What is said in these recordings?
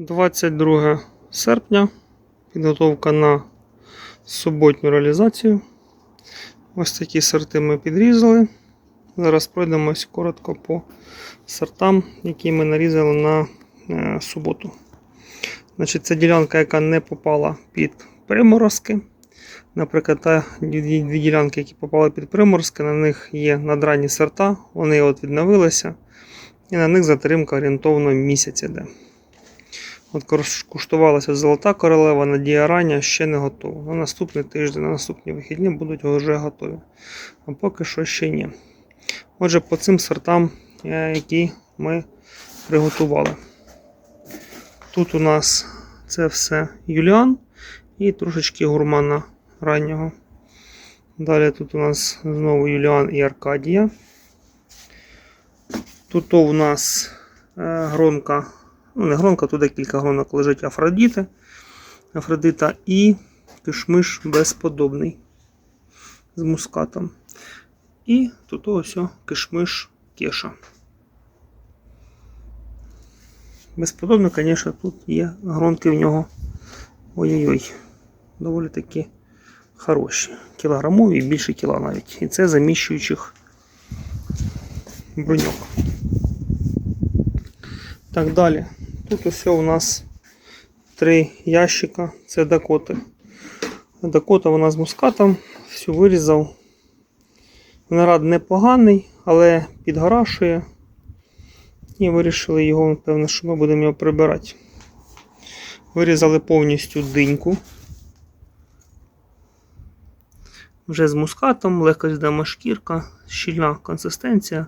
22 серпня. Підготовка на суботню реалізацію. Ось такі сорти ми підрізали. Зараз пройдемось коротко по сортам, які ми нарізали на е, суботу. Значить, Це ділянка, яка не попала під приморозки. Наприклад, та дві дві ділянки, які попали під приморозки, на них є надранні сорта, вони от відновилися. І на них затримка орієнтовно місяць іде. От куштувалася золота королева, надія рання ще не готова. На наступний тиждень, на наступні вихідні будуть вже готові. А поки що ще ні. Отже, по цим сортам, е, які ми приготували. Тут у нас це все Юліан і трошечки гурмана раннього. Далі тут у нас знову Юліан і Аркадія. Тут у нас е, гронка, ну не гронка, тут декілька гронок лежить Афродіти, Афродита і кишмиш безподобний з мускатом. І тут ось кишмиш кеша. Безподобно, звісно, тут є гронки в нього. Ой-ой-ой, доволі таки хороші. Кілограмові і більше кіла навіть. І це заміщуючих бруньок. Так далі. Тут усе у нас три ящика. Це Дакоти. Дакота вона з мускатом. Всю вирізав. Виноград непоганий, але підгорашує. І вирішили його, напевно, що ми будемо його прибирати. Вирізали повністю диньку. Вже з мускатом, легко здамо шкірка, щільна консистенція,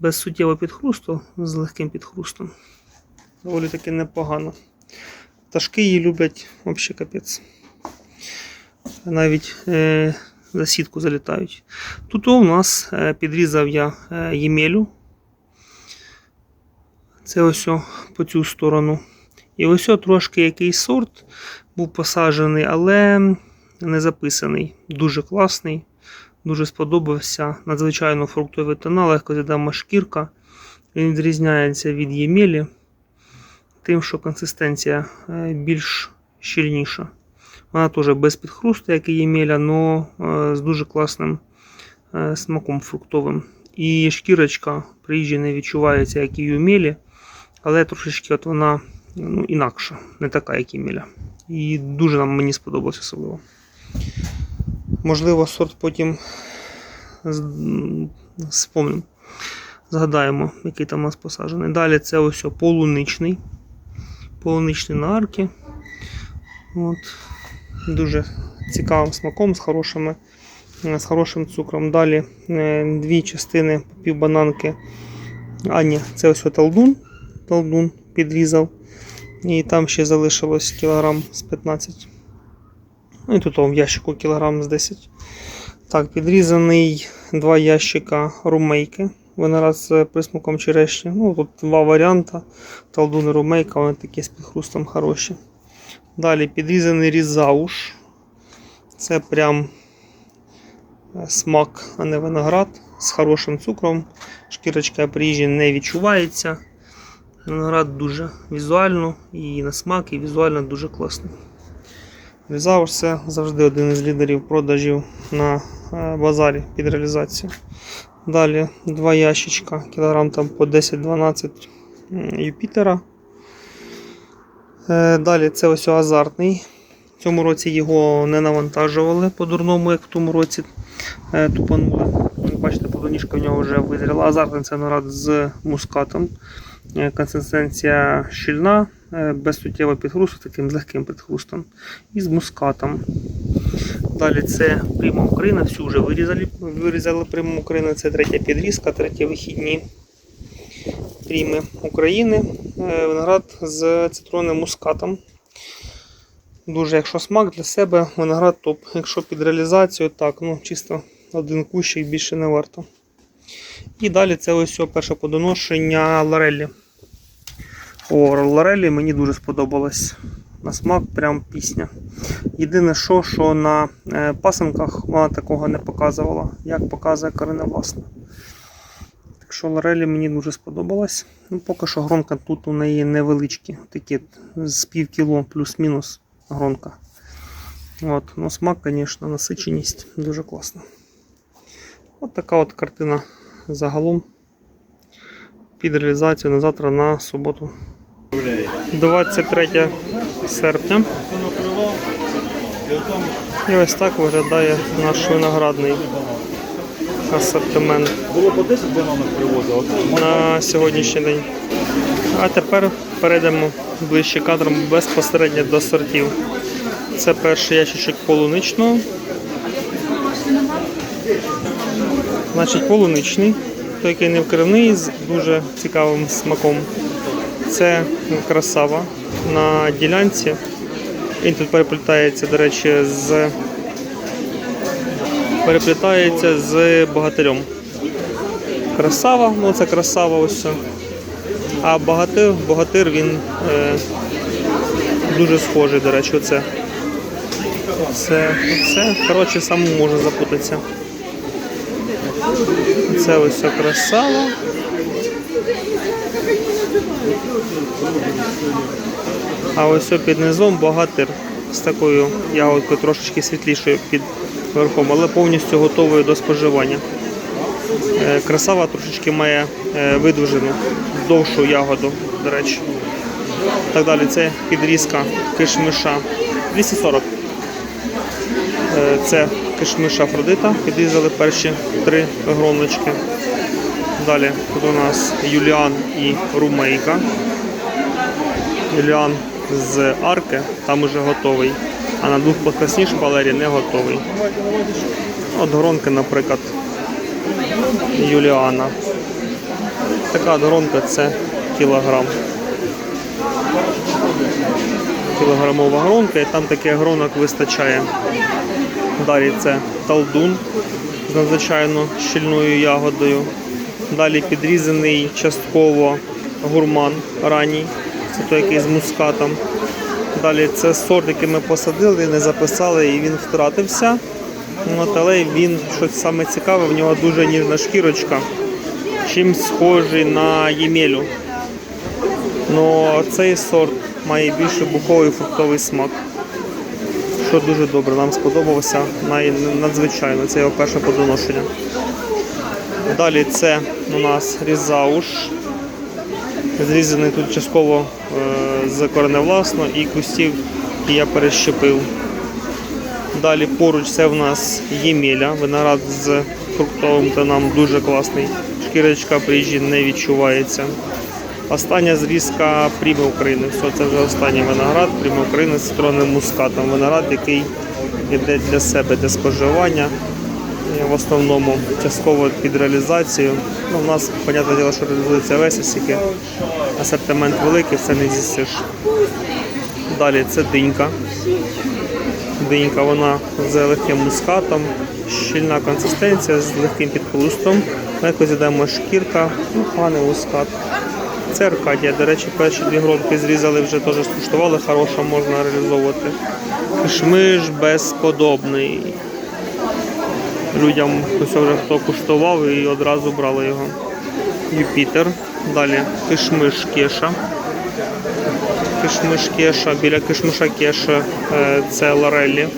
без суттєвого підхрусту, з легким підхрустом. Доволі таки непогано. Пташки її люблять взагалі капець. Навіть е, за сітку залітають. Тут у нас е, підрізав я е, ємелю. Це ось о, по цю сторону. І ось о, трошки якийсь сорт був посаджений, але не записаний. Дуже класний, дуже сподобався. Надзвичайно фруктовий тона, легко з'їдама шкірка. Він відрізняється від ємелі, тим, що консистенція е, більш щільніша. Вона теж без підхрусту, як і ємеля, але з дуже класним е, смаком фруктовим. І шкірочка при не відчувається, як і ємелі, але трошечки от вона ну, інакша, не така, як ємеля. І дуже нам мені сподобалось особливо. Можливо, сорт потім спомнимо. Згадаємо, який там у нас посаджений. Далі це ось полуничний. Полуничний на арки. От. Дуже цікавим смаком, з, хорошими, е, з хорошим цукром. Далі е, дві частини півбананки. А, ні, це ось талдун. Талдун підрізав. І там ще залишилось кілограм з 15. Ну і тут в ящику кілограм з 10. Так, підрізаний два ящика румейки. Виноград з присмаком черешні. Ну, тут два варіанти. Талдун і румейка, вони такі з підхрустом хороші. Далі підрізаний різауш. Це прям е, смак, а не виноград з хорошим цукром. Шкірочка при їжі не відчувається. Виноград дуже візуально і на смак, і візуально дуже класний. Різауш це завжди один із лідерів продажів на е, базарі під реалізацію. Далі два ящичка, кілограм там по 10-12 Юпітера. Е, Далі це ось азартний. В цьому році його не навантажували по-дурному, як в тому році е, тупанули. Ви Бачите, подоніжка в нього вже визріла. Азартний це нарад з мускатом. Е, Консистенція щільна, е, без суттєвого підхрусту, таким легким підхрустом. І з мускатом. Далі це Прима Україна, всю вже вирізали, вирізали Приму Україна. Це третя підрізка, треті вихідні Пріми України. Е, Виноград з цитронним мускатом. Дуже, якщо смак для себе, виноград топ. Якщо під реалізацію, так, ну чисто один кущик більше не варто. І далі це ось перше подоношення Лореллі. О, Лореллі мені дуже сподобалось. На смак прям пісня. Єдине, що, що на е, пасенках вона такого не показувала, як показує кореневласна. Так Так що Лорелі мені дуже сподобалась. Ну, поки що гронка тут у неї невеличкі, такі з пів кіло плюс-мінус гронка. От, ну смак, звісно, насиченість дуже класна. От така от картина загалом під реалізацію на завтра на суботу. 23 серпня. І ось так виглядає наш виноградний асортимент Було по 10 бананок привозив, на сьогоднішній день. А тепер перейдемо ближче кадром безпосередньо до сортів. Це перший ящичок полуничного. Значить, полуничний, той, який не вкривний, з дуже цікавим смаком. Це красава на ділянці. Він тут переплітається, до речі, з переплітається з богатирем. Красава, ну це красава ось. А богатир, богатир він е, дуже схожий, до речі, оце. Це, це, коротше, самому можна запутатися. Це ось красава. А ось під низом богатир з такою ягодкою трошечки світлішою під верхом, але повністю готовою до споживання. Е, Красава трошечки має е, видовжену, довшу ягоду, до речі. Так далі, це підрізка кишмиша 240. Е, Це кишмиша Афродита, підрізали перші три гроночки. Далі тут у нас Юліан і Румейка. Юліан з арки, там уже готовий, а на двох плоскосні шпалері не готовий. От гронки, наприклад, Юліана. Така гронка це кілограм. Кілограмова гронка і там таких гронок вистачає. Далі це талдун з надзвичайно щільною ягодою. Далі підрізаний частково гурман ранній, це той, який з мускатом. Далі це сорт, який ми посадили, не записали і він втратився. От, але він щось саме цікаве, в нього дуже ніжна шкірочка, чимсь схожий на ємелю. Но цей сорт має більше буховий фруктовий смак. Що дуже добре, нам сподобалося надзвичайно. Це його перше подоношення. Далі це у нас різауш. Зрізаний тут частково е, з кореневласно і кустів я перещепив. Далі поруч це в нас ємеля, виноград з фруктовим тоном дуже класний. Шкірочка приїжджі не відчувається. Остання зрізка Пріми України. Все, це вже останній виноград Пріми України з цитронним мускатом. Виноград, який йде для себе, для споживання. В основному частково під реалізацію. Ну, у нас, понятне діло, що реалізується весь, оскільки асортимент великий, все не з'їсиш. Далі це динька. Динька вона з легким мускатом, щільна консистенція з легким підхрустом. Легко з'їдаємо шкірка, ну, поганий мускат. Це Аркадія. До речі, перші дві гронки зрізали, вже теж скуштували, хороша можна реалізовувати. Кишмиш безподобний. Людям хтось вже хто куштував і одразу брали його. Юпітер. Далі кишмиш кеша. Кишмиш кеша, біля кишмиша кеша е, це лорелі.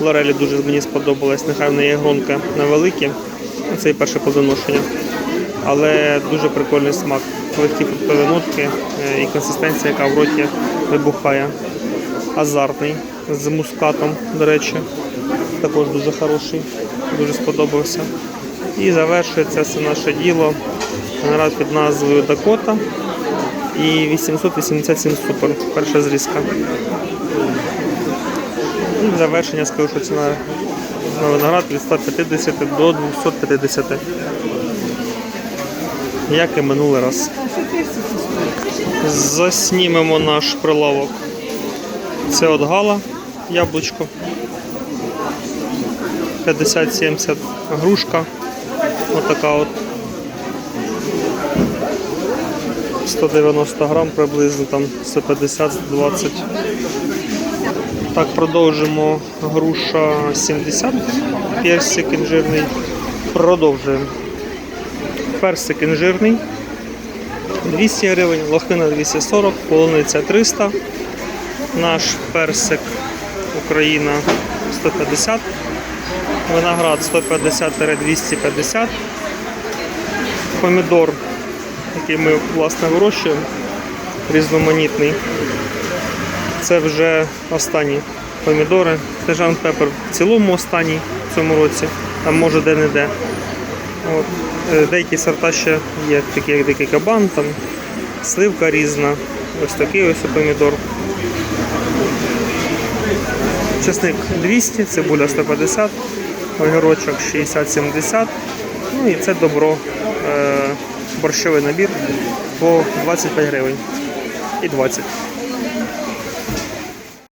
Лорелі дуже мені сподобалась, нехай в неї гронки невеликі. Це і перше позаношення. Але дуже прикольний смак. Легкі фруктові нотки е, і консистенція, яка в роті вибухає. Азартний з мускатом, до речі. Також дуже хороший, дуже сподобався. І завершується це наше діло. Виноград під назвою Дакота і 887 супер. Перша зрізка. І завершення скажу, що ціна на виноград від 150 до 250. Як і минулий раз. Заснімемо наш прилавок. Це от гала, яблучко. 50-70 грушка. Отака от. 190 грам приблизно, там 150-120. Так, продовжимо груша 70, персик інжирний. Продовжуємо. персик інжирний 200 гривень, лохина 240, полуниця 300. Наш персик Україна 150, виноград 150-250. Помідор, який ми власне вирощуємо, різноманітний. Це вже останні помідори. Стежан пепер в цілому останній в цьому році, там може де-не-де. Е, Деякі сорта ще є, такі як дикий кабан, там сливка різна, ось такий ось помідор. Чесник 200, цибуля 150, огірочок 60-70. Ну і це добро, е, борщовий набір по 25 гривень і 20.